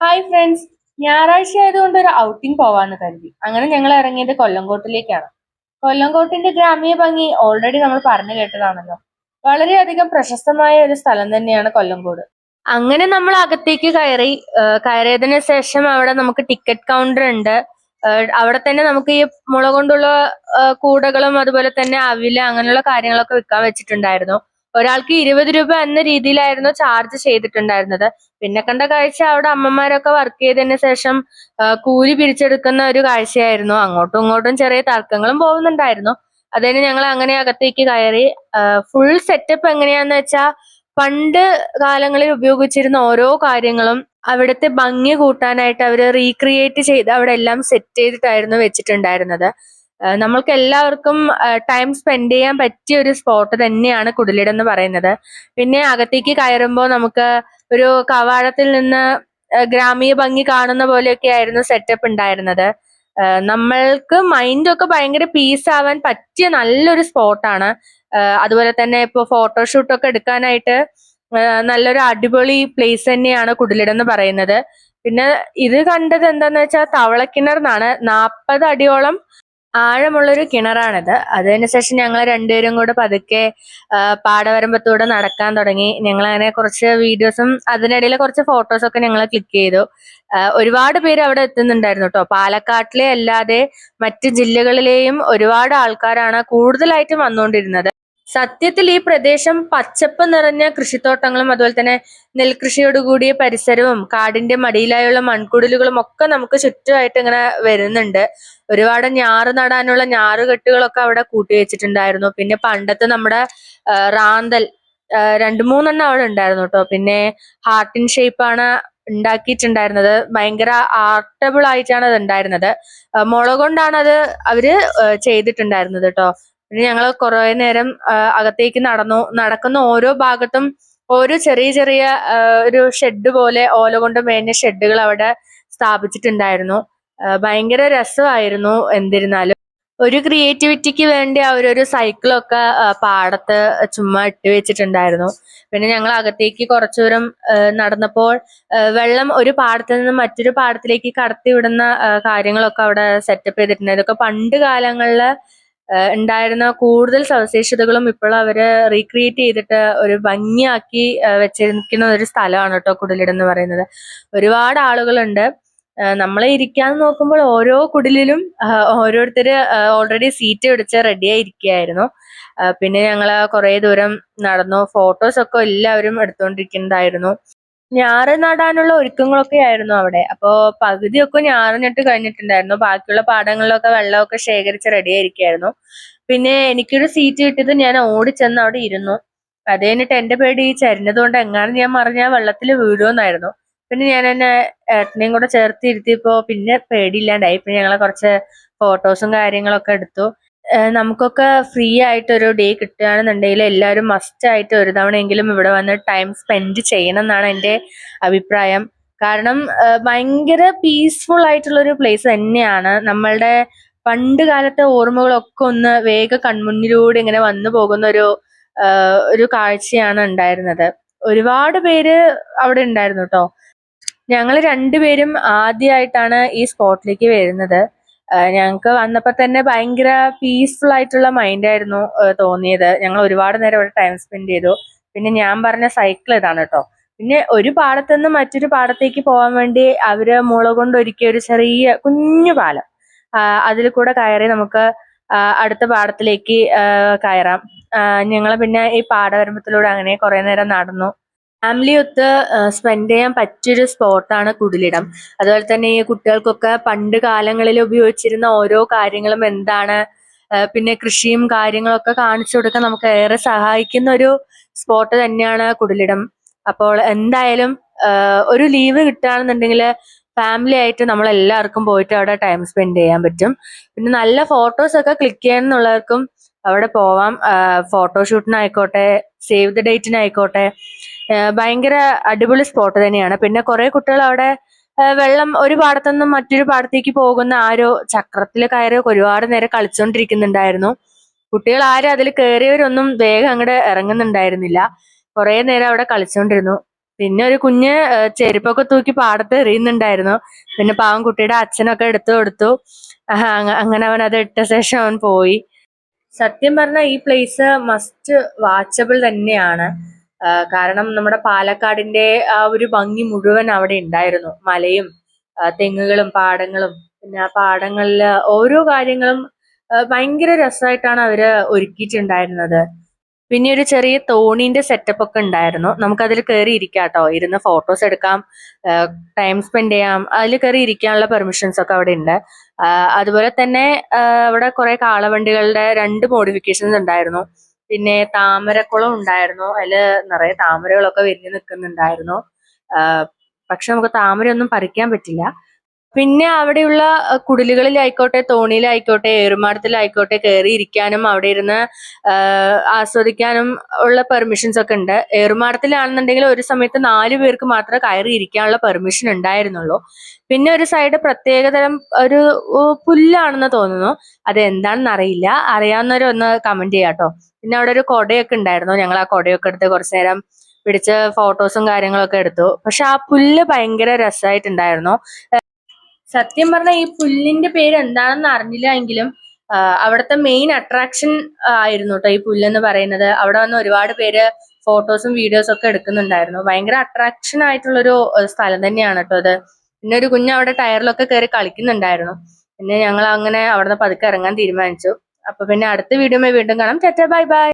Hi friends ഞായറാഴ്ച ആയതുകൊണ്ട് ഒരു ഔട്ടിംഗ് പോവാന്ന് കരുതി. അങ്ങനെ ഞങ്ങൾ ഇറങ്ങിയത് കൊല്ലംകോട്ടിലേക്കാണ്. കൊല്ലംകോട്ടിന്റെ ഗ്രാമീയ ഭംഗി ഓൾറെഡി നമ്മൾ പറഞ്ഞു കേട്ടതാണല്ലോ. വളരെയധികം പ്രശസ്തമായ ഒരു സ്ഥലം തന്നെയാണ് കൊല്ലംകോട്. അങ്ങനെ നമ്മൾ അകത്തേക്ക് കയറി കയറിയതിന് ശേഷം അവിടെ നമുക്ക് ടിക്കറ്റ് കൗണ്ടർ ഉണ്ട്. അവിടെ തന്നെ നമുക്ക് ഈ മുള കൊണ്ടുള്ള കൂടകളും അതുപോലെ തന്നെ അവിൽ അങ്ങനെയുള്ള കാര്യങ്ങളൊക്കെ വിൽക്കാൻ വെച്ചിട്ടുണ്ടായിരുന്നു. ഒരാൾക്ക് ഇരുപത് രൂപ എന്ന രീതിയിലായിരുന്നു ചാർജ് ചെയ്തിട്ടുണ്ടായിരുന്നത്. പിന്നെ കണ്ട കാഴ്ച അവിടെ അമ്മമാരൊക്കെ വർക്ക് ചെയ്തതിന് ശേഷം കൂലി പിരിച്ചെടുക്കുന്ന ഒരു കാഴ്ചയായിരുന്നു. അങ്ങോട്ടും ഇങ്ങോട്ടും ചെറിയ തർക്കങ്ങളും പോകുന്നുണ്ടായിരുന്നു. അതിന് ഞങ്ങൾ അങ്ങനെ അകത്തേക്ക് കയറി ഫുൾ സെറ്റപ്പ് എങ്ങനെയാന്ന് വെച്ചാൽ പണ്ട് കാലങ്ങളിൽ ഉപയോഗിച്ചിരുന്ന ഓരോ കാര്യങ്ങളും അവിടുത്തെ ഭംഗി കൂട്ടാനായിട്ട് അവർ റീക്രിയേറ്റ് ചെയ്ത് അവിടെ എല്ലാം സെറ്റ് ചെയ്തിട്ടായിരുന്നു വെച്ചിട്ടുണ്ടായിരുന്നത്. നമ്മൾക്ക് എല്ലാവർക്കും ടൈം സ്പെൻഡ് ചെയ്യാൻ പറ്റിയ ഒരു സ്പോട്ട് തന്നെയാണ് കുടിലിടം എന്ന് പറയുന്നത്. പിന്നെ അകത്തേക്ക് കയറുമ്പോൾ നമുക്ക് ഒരു കവാടത്തിൽ നിന്ന് ഗ്രാമീയ ഭംഗി കാണുന്ന പോലെയൊക്കെ ആയിരുന്നു സെറ്റപ്പ് ഉണ്ടായിരുന്നത്. നമ്മൾക്ക് മൈൻഡൊക്കെ ഭയങ്കര പീസ് ആവാൻ പറ്റിയ നല്ലൊരു സ്പോട്ടാണ് അതുപോലെ തന്നെ ഇപ്പൊ ഫോട്ടോഷൂട്ടൊക്കെ എടുക്കാനായിട്ട് നല്ലൊരു അടിപൊളി പ്ലേസ് തന്നെയാണ് കുടിലിടം എന്ന് പറയുന്നത്. പിന്നെ ഇത് കണ്ടത് എന്താന്ന് വെച്ചാൽ തവളക്കിണർ എന്നാണ് നാൽപ്പത് അടിയോളം ആഴമുള്ളൊരു കിണറാണിത്. അതിനുശേഷം ഞങ്ങൾ രണ്ടുപേരും കൂടെ പതുക്കെ പാടവരമ്പത്തൂടെ നടക്കാൻ തുടങ്ങി. ഞങ്ങൾ അങ്ങനെ കുറച്ച് വീഡിയോസും അതിനിടയിൽ കുറച്ച് ഫോട്ടോസൊക്കെ ഞങ്ങൾ ക്ലിക്ക് ചെയ്തു. ഒരുപാട് പേര് അവിടെ എത്തുന്നുണ്ടായിരുന്നു കേട്ടോ പാലക്കാട്ടിലെ അല്ലാതെ മറ്റ് ജില്ലകളിലെയും ഒരുപാട് ആൾക്കാരാണ് കൂടുതലായിട്ടും വന്നുകൊണ്ടിരുന്നത്. സത്യത്തിൽ ഈ പ്രദേശം പച്ചപ്പ് നിറഞ്ഞ കൃഷിത്തോട്ടങ്ങളും അതുപോലെ തന്നെ നെൽകൃഷിയോട് കൂടിയ പരിസരവും കാടിന്റെ മടിയിലായുള്ള മൺകുടലുകളും ഒക്കെ നമുക്ക് ചുറ്റുമായിട്ട് ഇങ്ങനെ വരുന്നുണ്ട്. ഒരുപാട് ഞാറ് നടാനുള്ള ഞാറുകെട്ടുകളൊക്കെ അവിടെ കൂട്ടി വെച്ചിട്ടുണ്ടായിരുന്നു പിന്നെ പണ്ടത്തെ നമ്മുടെ റാന്തൽ രണ്ടു മൂന്നെണ്ണം അവിടെ ഉണ്ടായിരുന്നു കേട്ടോ. പിന്നെ ഹാർട്ടിൻ ഷേപ്പാണ് ഉണ്ടാക്കിയിട്ടുണ്ടായിരുന്നത്. ഭയങ്കര ആർട്ടബിൾ ആയിട്ടാണ് അത് ഉണ്ടായിരുന്നത്. മുളകൊണ്ടാണ് മുള കൊണ്ടാണ് അത് അവർ ചെയ്തിട്ടുണ്ടായിരുന്നത് കേട്ടോ. പിന്നെ ഞങ്ങൾ കുറെ നേരം അകത്തേക്ക് നടന്നു. നടക്കുന്ന ഓരോ ഭാഗത്തും ഓരോ ചെറിയ ചെറിയ ഒരു ഷെഡ് പോലെ ഓല കൊണ്ട് മേഞ്ഞ ഷെഡുകൾ അവിടെ സ്ഥാപിച്ചിട്ടുണ്ടായിരുന്നു. ഭയങ്കര രസമായിരുന്നു എന്നിരുന്നാലും ഒരു ക്രിയേറ്റിവിറ്റിക്ക് വേണ്ടി അവരൊരു സൈക്കിളൊക്കെ പാടത്ത് ചുമ്മാ ഇട്ട് വെച്ചിട്ടുണ്ടായിരുന്നു. പിന്നെ ഞങ്ങൾ അകത്തേക്ക് കുറച്ചു ദൂരം നടന്നപ്പോൾ വെള്ളം ഒരു പാടത്ത് നിന്ന് മറ്റൊരു പാടത്തിലേക്ക് കടത്തി വിടുന്ന കാര്യങ്ങളൊക്കെ അവിടെ സെറ്റപ്പ് ചെയ്തിട്ടുണ്ട്. ഇതൊക്കെ പണ്ട് കാലങ്ങളിൽ ഉണ്ടായിരുന്ന കൂടുതൽ സവിശേഷതകളും ഇപ്പോൾ അവർ റീക്രിയേറ്റ് ചെയ്തിട്ട് ഒരു ഭംഗിയാക്കി വെച്ചിരിക്കുന്ന ഒരു സ്ഥലമാണ് കേട്ടോ കുടിലിടം എന്ന് പറയുന്നത്. ഒരുപാട് ആളുകളുണ്ട്. നമ്മൾ ഇരിക്കാൻ നോക്കുമ്പോൾ ഓരോ കുടിലിലും ഓരോരുത്തര് ഓൾറെഡി സീറ്റ് പിടിച്ച് റെഡിയായി ഇരിക്കുകയായിരുന്നു. പിന്നെ ഞങ്ങൾ കുറെ ദൂരം നടന്നു. ഫോട്ടോസ് ഒക്കെ എല്ലാവരും എടുത്തുകൊണ്ടിരിക്കുന്നുണ്ടായിരുന്നു ഞാറ് നടാനുള്ള ഒരുക്കങ്ങളൊക്കെ ആയിരുന്നു അവിടെ. അപ്പോ പകുതിയൊക്കെ ഞാറ് നട്ട് കഴിഞ്ഞിട്ടുണ്ടായിരുന്നു. ബാക്കിയുള്ള പാടങ്ങളിലൊക്കെ വെള്ളമൊക്കെ ശേഖരിച്ച് റെഡി ആയിരിക്കായിരുന്നു. പിന്നെ എനിക്കൊരു സീറ്റ് കിട്ടിയത് ഞാൻ ഓടി ഓടിച്ചെന്ന് അവിടെ ഇരുന്നു. അത് കഴിഞ്ഞിട്ട് എന്റെ പേടി ഈ ചരിഞ്ഞതുകൊണ്ട് എങ്ങാനും ഞാൻ മറിഞ്ഞാൽ വെള്ളത്തിൽ വീഴുമെന്നായിരുന്നു. പിന്നെ ഞാൻ എന്നെ ഏട്ടനെയും കൂടെ ചേർത്ത് ഇരുത്തിയപ്പോ പിന്നെ പേടിയില്ലാണ്ടായി. പിന്നെ ഞങ്ങളെ കുറച്ച് ഫോട്ടോസും കാര്യങ്ങളൊക്കെ എടുത്തു. നമുക്കൊക്കെ ഫ്രീ ആയിട്ട് ഒരു ഡേ കിട്ടുകയാണെന്നുണ്ടെങ്കിൽ എല്ലാവരും മസ്റ്റ് ആയിട്ട് ഒരു തവണയെങ്കിലും ഇവിടെ വന്ന് ടൈം സ്പെൻഡ് ചെയ്യണം എന്നാണ് എന്റെ അഭിപ്രായം. കാരണം ഭയങ്കര പീസ്ഫുൾ ആയിട്ടുള്ള ഒരു പ്ലേസ് തന്നെയാണ്. നമ്മളുടെ പണ്ട് കാലത്തെ ഓർമ്മകളൊക്കെ ഒന്ന് വേഗ കൺമുന്നിലൂടെ ഇങ്ങനെ വന്നു പോകുന്ന ഒരു ഒരു കാഴ്ചയാണ് ഉണ്ടായിരുന്നത്. ഒരുപാട് പേര് അവിടെ ഉണ്ടായിരുന്നു കേട്ടോ ഞങ്ങൾ രണ്ടുപേരും ആദ്യമായിട്ടാണ് ഈ സ്പോട്ടിലേക്ക് വരുന്നത്. ഞങ്ങൾക്ക് വന്നപ്പോ തന്നെ ഭയങ്കര പീസ്ഫുൾ ആയിട്ടുള്ള മൈൻഡ് ആയിരുന്നു തോന്നിയത്. ഞങ്ങൾ ഒരുപാട് നേരം ഇവിടെ ടൈം സ്പെൻഡ് ചെയ്തു. പിന്നെ ഞാൻ പറഞ്ഞ സൈക്കിൾ ഇതാണ് കേട്ടോ പിന്നെ ഒരു പാടത്തു നിന്ന് മറ്റൊരു പാടത്തേക്ക് പോകാൻ വേണ്ടി അവർ മുള കൊണ്ട് ഒരുക്കിയ ഒരു ചെറിയ കുഞ്ഞു പാലം. അതിൽ കൂടെ കയറി നമുക്ക് അടുത്ത പാടത്തിലേക്ക് കയറാം. ഞങ്ങൾ പിന്നെ ഈ പാടവരമ്പത്തിലൂടെ അങ്ങനെ കുറെ നേരം നടന്നു. ഫാമിലി ഒത്ത് സ്പെൻഡ് ചെയ്യാൻ പറ്റിയൊരു സ്പോട്ടാണ് കുടിലിടം. അതുപോലെ തന്നെ ഈ കുട്ടികൾക്കൊക്കെ പണ്ട് കാലങ്ങളിൽ ഉപയോഗിച്ചിരുന്ന ഓരോ കാര്യങ്ങളും എന്താണ് പിന്നെ കൃഷിയും കാര്യങ്ങളൊക്കെ കാണിച്ചു കൊടുക്കാൻ നമുക്ക് ഏറെ സഹായിക്കുന്ന ഒരു സ്പോട്ട് തന്നെയാണ് കുടിലിടം. അപ്പോൾ എന്തായാലും ഒരു ലീവ് കിട്ടുകയാണെന്നുണ്ടെങ്കിൽ ഫാമിലി ആയിട്ട് നമ്മൾ എല്ലാവർക്കും പോയിട്ട് അവിടെ ടൈം സ്പെൻഡ് ചെയ്യാൻ പറ്റും. പിന്നെ നല്ല ഫോട്ടോസ് ഒക്കെ ക്ലിക്ക് ചെയ്യാന്നുള്ളവർക്കും അവിടെ പോവാം. ഫോട്ടോഷൂട്ടിനായിക്കോട്ടെ സേവ് ദ ഡേറ്റിനായിക്കോട്ടെ ഭയങ്കര അടിപൊളി സ്പോട്ട് തന്നെയാണ്. പിന്നെ കുറെ കുട്ടികൾ അവിടെ വെള്ളം ഒരു പാടത്തു നിന്നും മറ്റൊരു പാടത്തേക്ക് പോകുന്ന ആരോ ചക്രത്തിൽ കയറി ഒരുപാട് നേരം കളിച്ചുകൊണ്ടിരിക്കുന്നുണ്ടായിരുന്നു കുട്ടികൾ ആരും അതിൽ കയറിയവരൊന്നും വേഗം അങ്ങോട്ട് ഇറങ്ങുന്നുണ്ടായിരുന്നില്ല. കുറെ നേരം അവിടെ കളിച്ചുകൊണ്ടിരുന്നു പിന്നെ ഒരു കുഞ്ഞ് ചെരുപ്പൊക്കെ തൂക്കി പാടത്ത് എറിയുന്നുണ്ടായിരുന്നു. പിന്നെ പാവം കുട്ടിയുടെ അച്ഛനൊക്കെ എടുത്തു കൊടുത്തു. അങ്ങനെ അവൻ അത് ഇട്ട ശേഷം അവൻ പോയി. സത്യം പറഞ്ഞാൽ ഈ പ്ലേസ് മസ്റ്റ് വാച്ചബിൾ തന്നെയാണ്. കാരണം നമ്മുടെ പാലക്കാടിന്റെ ആ ഒരു ഭംഗി മുഴുവൻ അവിടെ ഉണ്ടായിരുന്നു. മലയും തെങ്ങുകളും പാടങ്ങളും. പിന്നെ ആ പാടങ്ങളിൽ ഓരോ കാര്യങ്ങളും ഭയങ്കര രസമായിട്ടാണ് അവർ ഒരുക്കിയിട്ടുണ്ടായിരുന്നത്. പിന്നെ ഒരു ചെറിയ തോണീന്റെ സെറ്റപ്പ് ഒക്കെ ഉണ്ടായിരുന്നു. നമുക്കതിൽ കയറി ഇരിക്കാം കേട്ടോ. ഇരുന്ന് ഫോട്ടോസ് എടുക്കാം ടൈം സ്പെൻഡ് ചെയ്യാം. അതിൽ കയറി ഇരിക്കാനുള്ള പെർമിഷൻസ് ഒക്കെ അവിടെ ഉണ്ട്. അതുപോലെ തന്നെ അവിടെ കുറെ കാളവണ്ടികളുടെ രണ്ട് മോഡിഫിക്കേഷൻസ് ഉണ്ടായിരുന്നു. പിന്നെ താമരക്കുളം ഉണ്ടായിരുന്നു. അതിൽ നിറയെ താമരകളൊക്കെ വിരിഞ്ഞു നിൽക്കുന്നുണ്ടായിരുന്നു. പക്ഷെ നമുക്ക് താമരയൊന്നും പറിക്കാൻ പറ്റില്ല. പിന്നെ അവിടെയുള്ള കുടിലുകളിലായിക്കോട്ടെ തോണിയിലായിക്കോട്ടെ ഏറുമാടത്തിലായിക്കോട്ടെ കയറി ഇരിക്കാനും അവിടെ ഇരുന്ന് ആസ്വദിക്കാനും ഉള്ള പെർമിഷൻസ് ഒക്കെ ഉണ്ട്. ഏറുമാടത്തിലാണെന്നുണ്ടെങ്കിൽ ഒരു സമയത്ത് നാല് പേർക്ക് മാത്രമേ കയറി ഇരിക്കാനുള്ള പെർമിഷൻ ഉണ്ടായിരുന്നുള്ളൂ. പിന്നെ ഒരു സൈഡ് പ്രത്യേകതരം ഒരു പുല്ലാണെന്ന് തോന്നുന്നു. അത് എന്താണെന്ന് അറിയില്ല. അറിയാവുന്നവർ ഒന്ന് കമന്റ് ചെയ്യാട്ടോ പിന്നെ അവിടെ ഒരു കൊടയൊക്കെ ഉണ്ടായിരുന്നു. ഞങ്ങൾ ആ കൊടയൊക്കെ എടുത്ത് കുറച്ചു നേരം പിടിച്ച് ഫോട്ടോസും കാര്യങ്ങളൊക്കെ എടുത്തു. പക്ഷെ ആ പുല്ല് ഭയങ്കര രസമായിട്ടുണ്ടായിരുന്നു. സത്യം പറഞ്ഞാൽ ഈ പുല്ലിന്റെ പേര് എന്താണെന്ന് അറിഞ്ഞില്ല എങ്കിലും അവിടുത്തെ മെയിൻ അട്രാക്ഷൻ ആയിരുന്നു കേട്ടോ ഈ പുല്ലെന്ന് പറയുന്നത്. അവിടെ വന്ന് ഒരുപാട് പേര് ഫോട്ടോസും വീഡിയോസും ഒക്കെ എടുക്കുന്നുണ്ടായിരുന്നു. ഭയങ്കര അട്രാക്ഷൻ ആയിട്ടുള്ളൊരു സ്ഥലം തന്നെയാണ് കേട്ടോ അത്. പിന്നെ ഒരു കുഞ്ഞ് അവിടെ ടയറിലൊക്കെ കയറി കളിക്കുന്നുണ്ടായിരുന്നു. പിന്നെ ഞങ്ങൾ അങ്ങനെ അവിടുന്ന് പതുക്കെ ഇറങ്ങാൻ തീരുമാനിച്ചു. അപ്പൊ പിന്നെ അടുത്ത വീഡിയോ വീണ്ടും കാണാം. ചേട്ടാ ബൈ ബൈ.